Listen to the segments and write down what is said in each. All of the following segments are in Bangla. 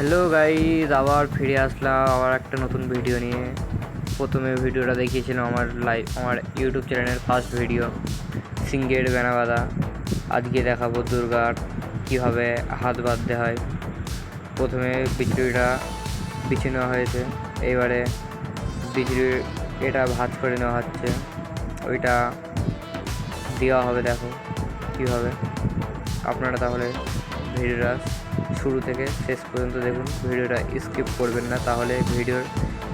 হ্যালো গাইজ আবার ফিরে আসলাম। আবার একটা নতুন ভিডিও নিয়ে। প্রথমে ভিডিওটা দেখিয়েছিলাম আমার লাইভ আমার ইউটিউব চ্যানেলের ফার্স্ট ভিডিও সিঙ্গের বেনাবাদা আজকে দেখাবো দুর্গার কীভাবে হাত বাঁধতে হয়। প্রথমে বিচুড়িটা বিছে নেওয়া হয়েছে। এইবারে বিচুড়ি এটা ভাজ করে নেওয়া হচ্ছে। ওইটা দেওয়া হবে, দেখো, কীভাবে। আপনারা তাহলে ভিডিওটা শুরু থেকে শেষ পর্যন্ত দেখুন। ভিডিওটা স্কিপ করবেন না, তাহলে ভিডিওর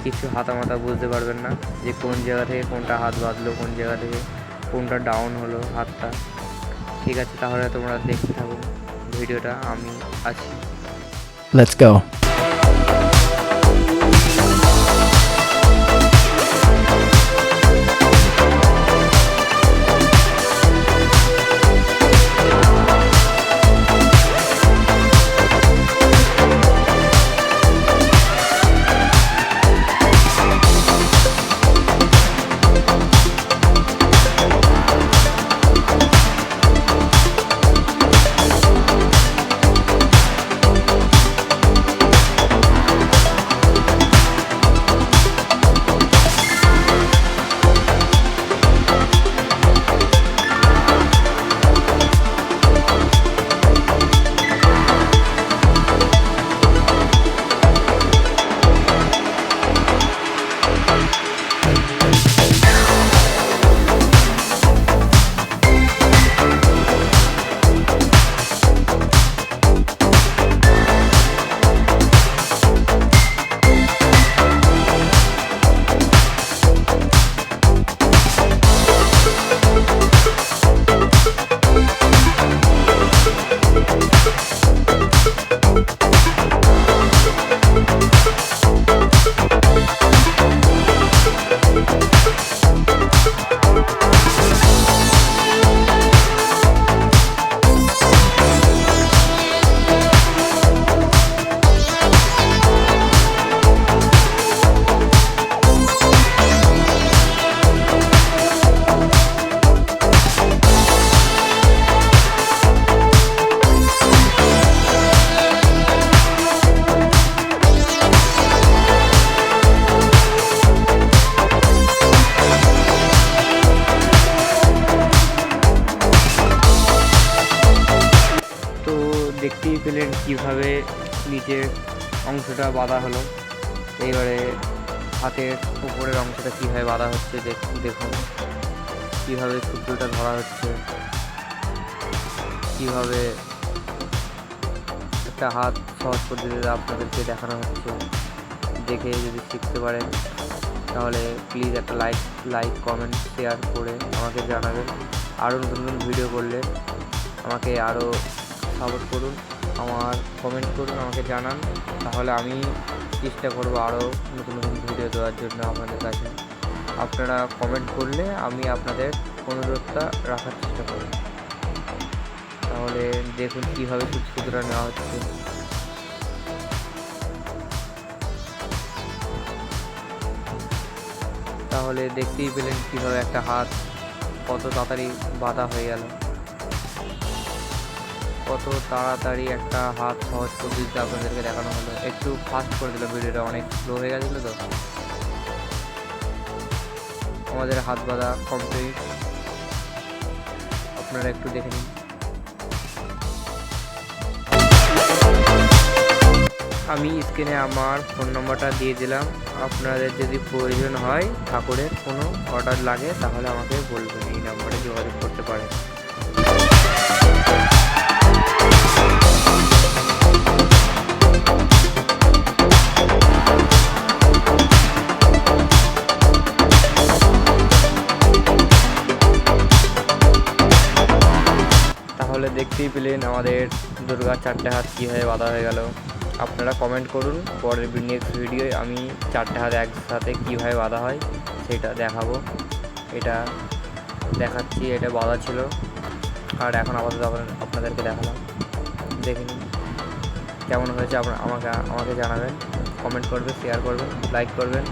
কিছু হাতামাতা বুঝতে পারবেন না যে কোন জায়গা থেকে কোনটা হাত বাঁধলো, কোন জায়গা থেকে কোনটা ডাউন হলো হাতটা। ঠিক আছে, তাহলে তোমরা দেখতে থাকুন। ভিডিওটা আমি আছি লেটস go. কীভাবে নিচের অংশটা বাঁধা হলো, এইবারে হাতের উপরের অংশটা কীভাবে বাঁধা হচ্ছে দেখ- দেখুন। কীভাবে সূত্রটা ধরা হচ্ছে, কীভাবে একটা হাত সহজ পদ্ধতিতে আপনাদেরকে দেখানো হচ্ছে। দেখে যদি শিখতে পারেন, তাহলে প্লিজ একটা লাইক লাইক কমেন্ট শেয়ার করে আমাকে জানাবেন। আরও নতুন নতুন ভিডিও করলে আমাকে আরও সাপোর্ট করুন। আমার কমেন্ট করুন, আমাকে জানান। তাহলে আমি চেষ্টা করব আরও নতুন নতুন ভিডিও দেওয়ার জন্য আপনাদের কাছে। আপনারা কমেন্ট করলে আমি আপনাদের অনুরোধটা রাখার চেষ্টা করব। তাহলে দেখুন কীভাবে সূত্রটা নেওয়া হচ্ছে। তাহলে দেখতেই পেলেন কীভাবে একটা হাত কত তাড়াতাড়ি বাঁধা হয়ে গেল। কত তাড়াতাড়ি একটা হাত সহজ পদ্ধতিতে আপনাদেরকে দেখানো হলো। একটু ফাস্ট করে দিল, ভিডিওটা অনেক স্লো হয়ে গেছিল তো। আমাদের হাত বাঁধা কমপ্লিট আপনারা একটু দেখে নিন। আমি স্ক্রিনে আমার ফোন নম্বরটা দিয়ে দিলাম। আপনাদের যদি প্রয়োজন হয়, ঠাকুরের কোনো অর্ডার লাগে, তাহলে আমাকে বলবেন। এই নাম্বারে যোগাযোগ করতে পারেন। তাহলে দেখতেই পেলেন আমাদের দুর্গার চারটে হাত কীভাবে বাঁধা হয়ে গেল। আপনারা কমেন্ট করুন, পরের নেক্সট ভিডিওয় আমি চারটে হাত একসাথে কীভাবে বাঁধা হয় সেটা দেখাবো। এটা দেখাচ্ছি, এটা বাঁধা ছিল। আর এখন আপাতত আপনাদেরকে দেখালাম। দেখে নিন কেমন হয়েছে। আপনার আমাকে আমাকে জানাবেন কমেন্ট করবেন শেয়ার করবেন লাইক করবেন।